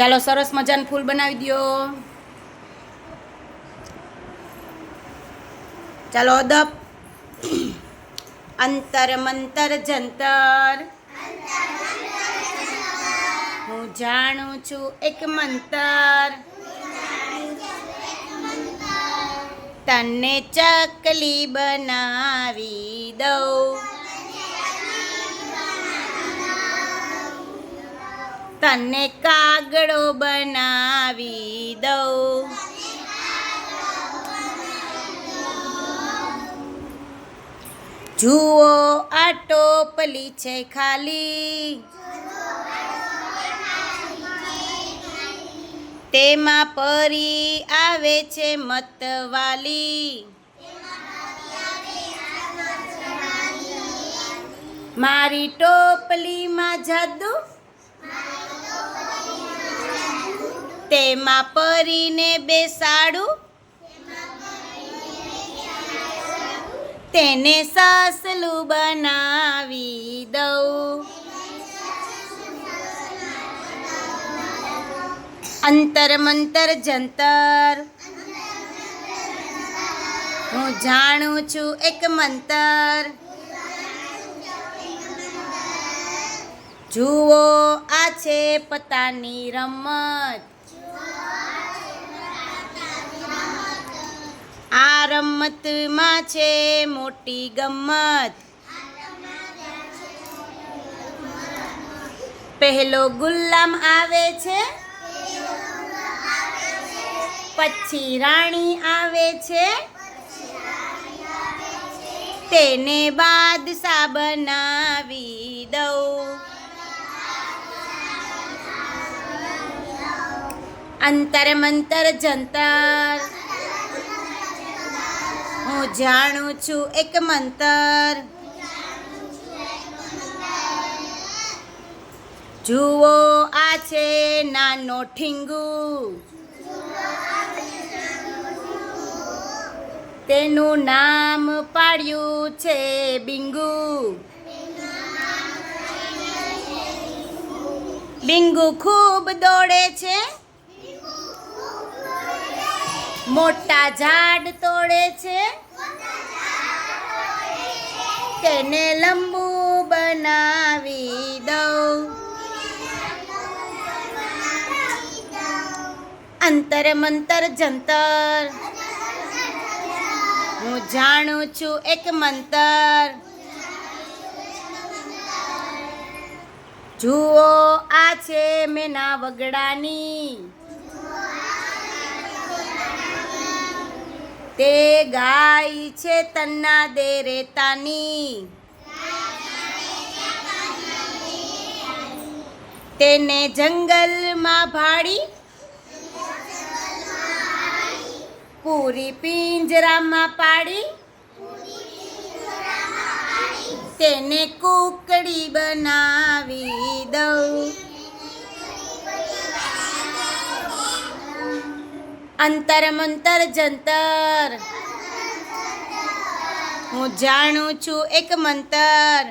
ચાલો સરસ મજાનું ફૂલ બનાવી દો ચાલો અદબ. અંતર મંતર જંતર. હું જાણું છું એક મંતર. તને ચકલી બનાવી દઉં. તને કાગડો બનાવી દઉં. જુઓ આ ટોપલી છે ખાલી. તેમાં પરી આવે છે મતવાલી. મારી ટોપલીમાં જાદુ તેમાં પરીને બેસાડું. તેને સસલું બનાવી દઉં. અંતર મંતર જંતર. હું જાણું છું એક મંતર. જુઓ, આ છે પતાની રમત. આ રમતમાં છે મોટી ગમત પહેલો ગુલામ આવે છે. પછી રાણી આવે છે. તેને બાદશાહ બનાવી દઉં. અંતર મંતર જંતર. હું જાણું છું એક મંતર. જુઓ આ છે નાનો ઠીંગુ. તેનું નામ પાડ્યું છે બિંગુ. બિંગુ ખૂબ દોડે છે. મોટા ઝાડ તોડે છે. તેને લંબુ બનાવી દઉં. અંતર મંતર જંતર. હું જાણું છું એક મંતર. જુઓ આ છે મેના વગડાની. તે ગાય છે તન્ના દે રેતાની. તેને જંગલમાં ભાડી પૂરી પિંજરામાં પાડી, તેને કુકડી બનાવી દઉં. અંતર મંતર જંતર. હું જાણું છું એક મંતર.